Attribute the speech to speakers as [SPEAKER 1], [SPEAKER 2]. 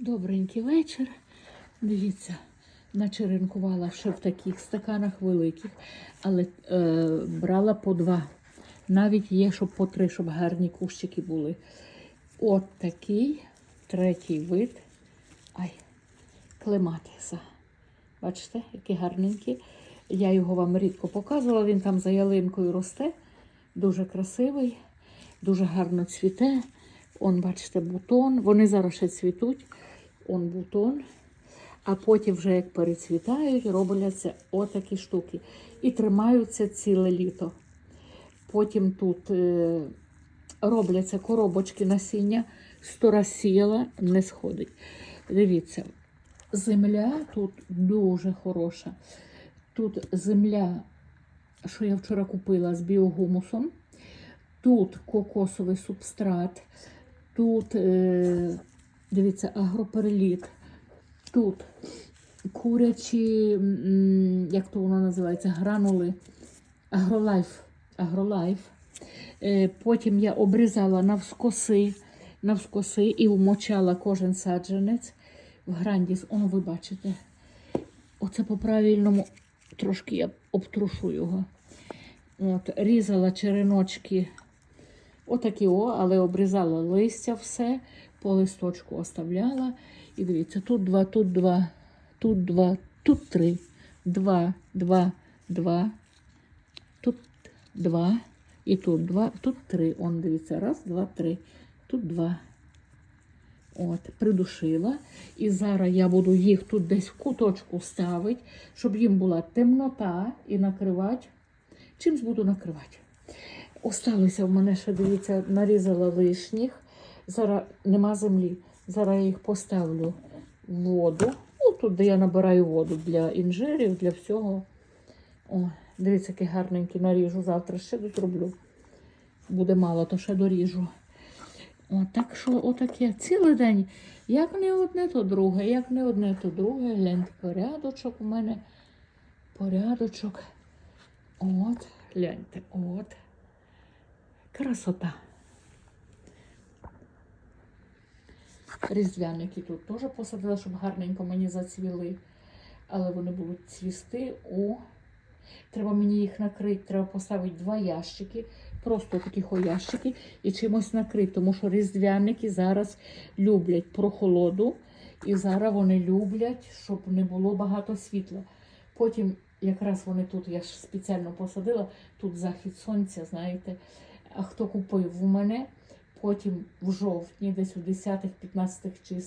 [SPEAKER 1] Добренький вечір. Дивіться, начеренкувала ще в таких стаканах великих, але е, брала по два. Навіть є, щоб по три, щоб гарні кущики були. От такий третій вид. Ай, клематиса. Бачите, який гарненький. Я його вам рідко показувала, він там за ялинкою росте. Дуже красивий, дуже гарно цвіте. Он, бачите, бутон. Вони зараз ще цвітуть. Он бутон. А потім, вже як перецвітають, робляться отакі штуки. І тримаються ціле літо. Потім тут е, робляться коробочки насіння, сто раз сіяла, не сходить. Дивіться, земля тут дуже хороша. Тут земля, що я вчора купила з біогумусом. Тут кокосовий субстрат, тут, е, дивіться, агропереліт, тут курячі, як то воно називається, гранули, агролайф. агролайф. Е, потім я обрізала навскоси, навскоси і вмочала кожен саджанець в грандіс. О, ви бачите. Оце по-правильному трошки я обтрушу його. От, різала череночки, отакі о, але обрізала листя все, по листочку оставляла. І дивіться, тут два, тут два, тут два, тут три. Два, два, два, тут два, і тут два, тут три. Он, дивіться, раз, два, три. Тут два. От, придушила. І зараз я буду їх тут десь в куточку ставити, щоб їм була темнота і накривати. Чимсь буду накривати. Осталося в мене ще, дивіться, нарізала лишніх. Зараз нема землі. Зараз я їх поставлю в воду. Ну, тут, де я набираю воду для інжирів, для всього. О, дивіться, який гарненький наріжу. Завтра ще тут роблю. Буде мало, то ще доріжу. О, так що отаке цілий день. Як не одне, то друге, як не одне, то друге. Гляньте, порядочок у мене. Порядочок. От, гляньте, от. Красота. Різдвяники тут теж посадила, щоб гарненько мені зацвіли. Але вони будуть цвісти у. Треба мені їх накрити, треба поставити два ящики, просто таких о ящики, і чимось накрити, тому що різдвяники зараз люблять прохолоду, і зараз вони люблять, щоб не було багато світла. Потім, якраз вони тут, я ж спеціально посадила, тут захід сонця, знаєте. А хто купив у мене, потім в жовтні, десь у 10-15 числах.